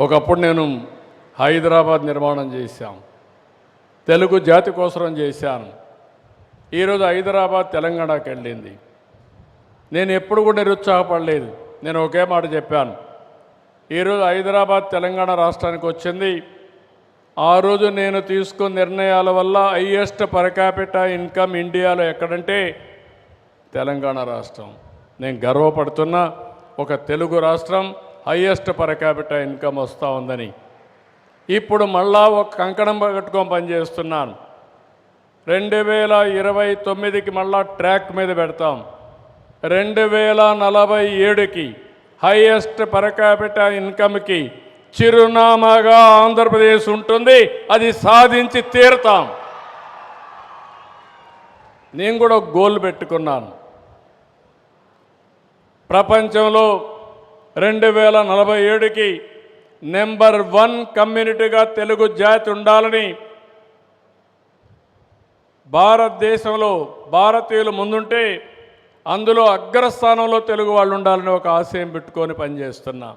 ఒకప్పుడు నేను హైదరాబాద్ నిర్మాణం చేశాం. తెలుగు జాతి కోసం చేశాను. ఈరోజు హైదరాబాద్ తెలంగాణకి వెళ్ళింది. నేను ఎప్పుడు కూడా నిరుత్సాహపడలేదు. నేను ఒకే మాట చెప్పాను. ఈరోజు హైదరాబాద్ తెలంగాణ రాష్ట్రానికి వచ్చింది. ఆ రోజు నేను తీసుకున్న నిర్ణయాల వల్ల హయ్యెస్ట్ పరకాపిట ఇన్కమ్ ఇండియాలో ఎక్కడంటే తెలంగాణ రాష్ట్రం. నేను గర్వపడుతున్న ఒక తెలుగు రాష్ట్రం. హయ్యెస్ట్ పర్ క్యాపిటల్ ఇన్కమ్ వస్తూ ఉందని. ఇప్పుడు మళ్ళా ఒక కంకణం కట్టుకొని పనిచేస్తున్నాను రెండు వేల ఇరవై తొమ్మిదికి మళ్ళా ట్రాక్ మీద పెడతాం. రెండు వేల నలభై ఏడుకి హైయెస్ట్ పర్ క్యాపిటల్ ఇన్కమ్కి చిరునామాగా ఆంధ్రప్రదేశ్ ఉంటుంది. అది సాధించి తీరుతాం. నేను కూడా గోల్ పెట్టుకున్నాను. ప్రపంచంలో రెండు వేల నలభై ఏడుకి నెంబర్ వన్ కమ్యూనిటీగా తెలుగు జాతి ఉండాలని భారతదేశంలో భారతీయులు ముందుంటే అందులో అగ్రస్థానంలో తెలుగు వాళ్ళు ఉండాలని ఒక ఆశయం పెట్టుకొని పనిచేస్తున్నా.